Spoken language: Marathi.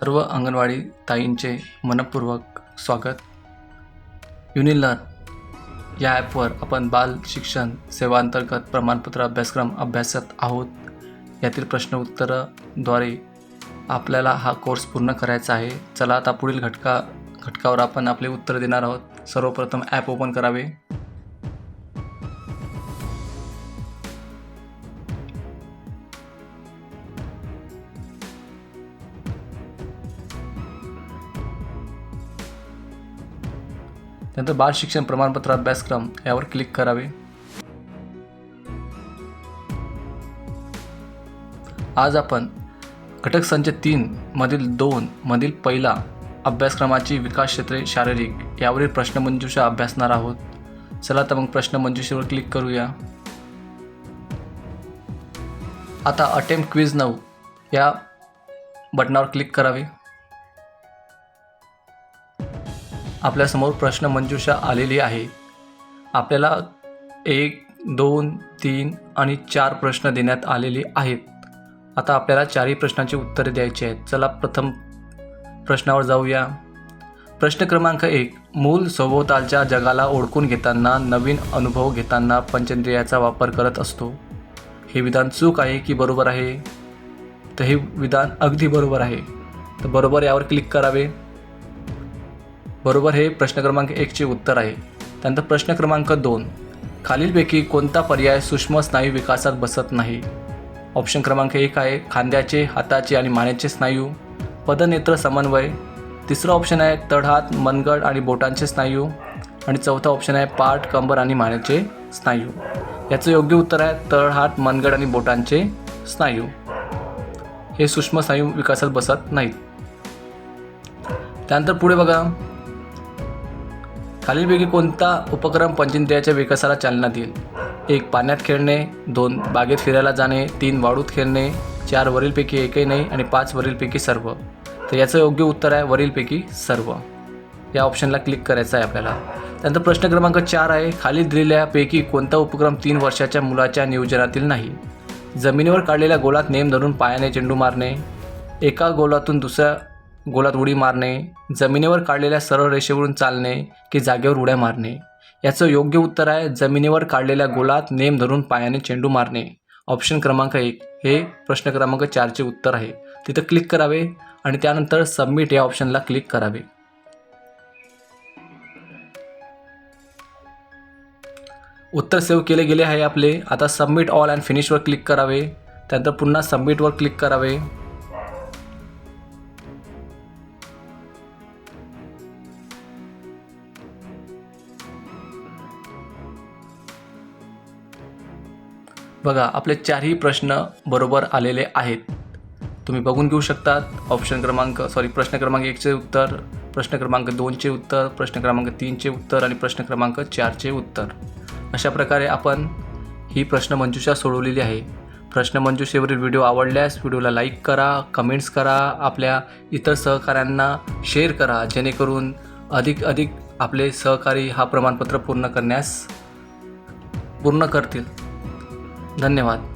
सर्व अंगणवाडी ताईंचे मनपूर्वक स्वागत. युनिलर या ॲपवर आपण बाल शिक्षण सेवांतर्गत प्रमाणपत्र अभ्यासक्रम अभ्यासत आहोत. यातील प्रश्न उत्तरद्वारे आपल्याला हा कोर्स पूर्ण करायचा आहे. चला आता पुढील घटका घटकावर आपण आपले उत्तर देणार आहोत. सर्वप्रथम ॲप ओपन करावे. त्यानंतर बाल शिक्षण प्रमाणपत्र अभ्यासक्रम यावर क्लिक करावे. आज आपण घटक संच तीन मधील दोन मधील पहिला अभ्यासक्रमाची विकास क्षेत्रे शारीरिक यावरील प्रश्नमंजुषा अभ्यासणार आहोत. चला तर मग प्रश्नमंजुषेवर क्लिक करूया. आता अटेम्प्ट क्विज नऊ या बटनावर क्लिक करावे. आपल्यासमोर प्रश्नमंजुषा आलेली आहे. आपल्याला एक दोन तीन आणि चार प्रश्न देण्यात आलेले आहेत. आता आपल्याला चारही प्रश्नांची उत्तरे द्यायची आहेत. चला प्रथम प्रश्नावर जाऊया. प्रश्न क्रमांक एक मूल सभोवतालच्या जगाला ओळखून घेताना नवीन अनुभव घेताना पंचेंद्रियाचा वापर करत असतो. हे विधान चूक आहे की बरोबर आहे? तर हे विधान अगदी बरोबर आहे. तर बरोबर यावर क्लिक करावे. बरोबर हे प्रश्न क्रमांक एकचे उत्तर आहे. त्यानंतर प्रश्न क्रमांक दोन. खालीलपैकी कोणता पर्याय सूक्ष्म स्नायू विकासात बसत नाही? ऑप्शन क्रमांक एक आहे खांद्याचे हाताचे आणि मानेचे स्नायू. पदनेत्र समन्वय. तिसरं ऑप्शन आहे तळहात मनगड आणि बोटांचे स्नायू. आणि चौथा ऑप्शन आहे पाठ कंबर आणि मानेचे स्नायू. याचं योग्य उत्तर आहे तळहात मनगड आणि बोटांचे स्नायू. हे सूक्ष्म स्नायू विकासात बसत नाहीत. त्यानंतर पुढे बघा. खालीलपैकी कोणता उपक्रम पंचेंद्रियाच्या विकासाला चालना देईल? एक पाण्यात खेळणे. दोन बागेत फिरायला जाणे. तीन वाळूत खेळणे. चार वरीलपैकी एकही नाही आणि पाच वरीलपैकी सर्व. तर याचं योग्य उत्तर आहे वरीलपैकी सर्व. या ऑप्शनला क्लिक करायचं आहे आपल्याला. त्यानंतर प्रश्न क्रमांक चार आहे खाली दिलेल्यापैकी कोणता उपक्रम तीन वर्षाच्या मुलाच्या नियोजनातील नाही? जमिनीवर काढलेल्या गोलात नेम धरून पायाने चेंडू मारणे. एका गोलातून दुसऱ्या गोलात उडी मारणे जमिनीवर काढलेल्या सरळ रेषेवरून चालणे की जागेवर उड्या मारणे. याचं योग्य उत्तर आहे जमिनीवर काढलेल्या गोलात नेम धरून पायाने चेंडू मारणे. ऑप्शन क्रमांक एक. हे प्रश्न क्रमांक चारचे उत्तर आहे. तिथं क्लिक करावे आणि त्यानंतर सबमिट या ऑप्शनला क्लिक करावे. उत्तर सेव्ह केले गेले आहे आपले. आता सबमिट ऑल अँड फिनिशवर क्लिक करावे. त्यानंतर पुन्हा सबमिटवर क्लिक करावे. बघा आपले चारही प्रश्न बरोबर आलेले आहेत. तुम्ही बघून घेऊ शकतात. ऑप्शन क्रमांक सॉरी प्रश्न क्रमांक एकचे उत्तर प्रश्न क्रमांक दोनचे उत्तर प्रश्न क्रमांक तीनचे उत्तर आणि प्रश्न क्रमांक चारचे उत्तर. अशा प्रकारे आपण ही प्रश्नमंजुषा सोडवलेली आहे. प्रश्नमंजुषेवरील व्हिडिओ आवडल्यास व्हिडिओला लाईक करा कमेंट्स करा आपल्या इतर सहकाऱ्यांना शेअर करा जेणेकरून अधिक अधिक आपले सहकारी हा प्रमाणपत्र पूर्ण करण्यास पूर्ण करतील. धन्यवाद.